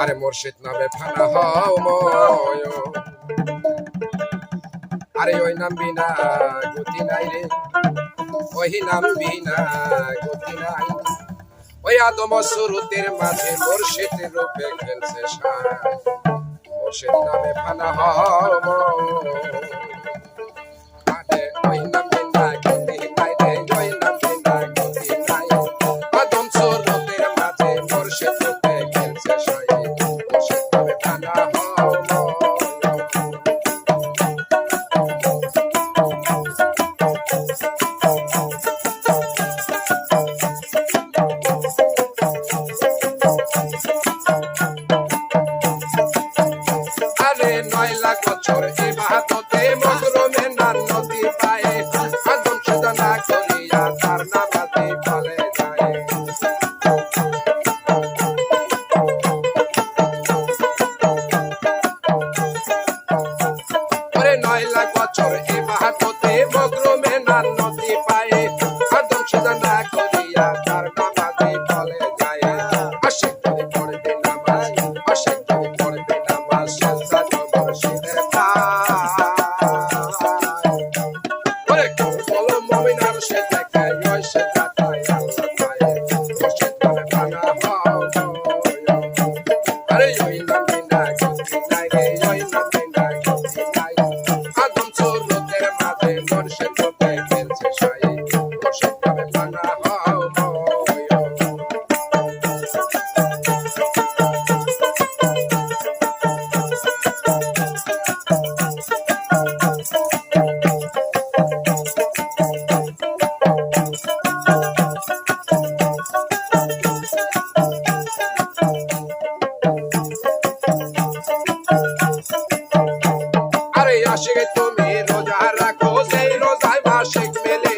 আরে মুর্শিদ নামে ফানা হও ময়। আরে ওই নাম বিনা গতি নাই রে। ওই নাম বিনা গতি নাই। ওই আদম সুরতের মাঝে মুর্শিদ রূপে খেলছে সায় মুর্শিদ নামে ফানা হও Hey, মাসিক তুমি রোজা রাখো, সেই রোজায় মাসিক মেলে।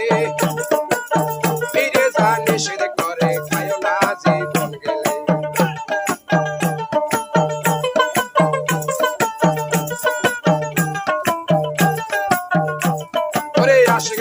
ফিরে যা, নিষেধ করে খায় না জীবন গেলে। ওরে আশিক